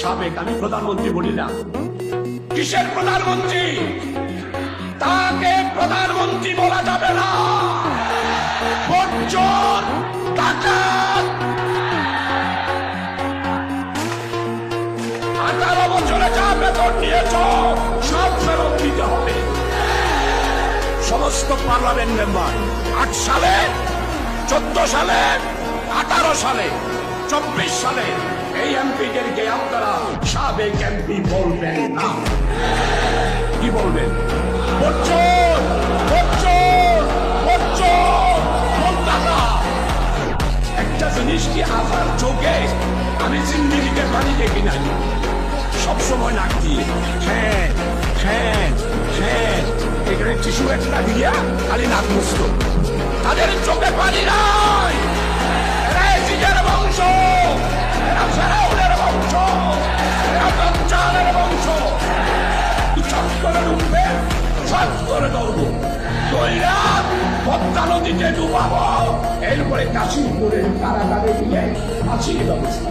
সাবেক আমি প্রধানমন্ত্রী বলি না কিসের প্রধানমন্ত্রী? তাকে প্রধানমন্ত্রী বলা যাবে না। আঠারো বছরে যা বেতন নিয়েছ সব ফেরত দিতে হবে। সমস্ত পার্লামেন্ট মেম্বার, আট সালে, চোদ্দ সালে, আঠারো সালে। চব্বিশ সালে এই এমপিদেরকে আপনারা সাবেক এমপি বলবেন না। কি বলবেন? একটা জিনিস কি চোখে আমি দেখি সবসময় হ্যাঁ হ্যাঁ হ্যাঁ একটা তাদের চোখে পানি নাই। করে ঢুকবে সব করে ধরবো দইরা পদ্মা নদীতে ডুবাবো এরপরে কাশিমপুরের কারাগারে গিয়ে ফাঁসির ব্যবস্থা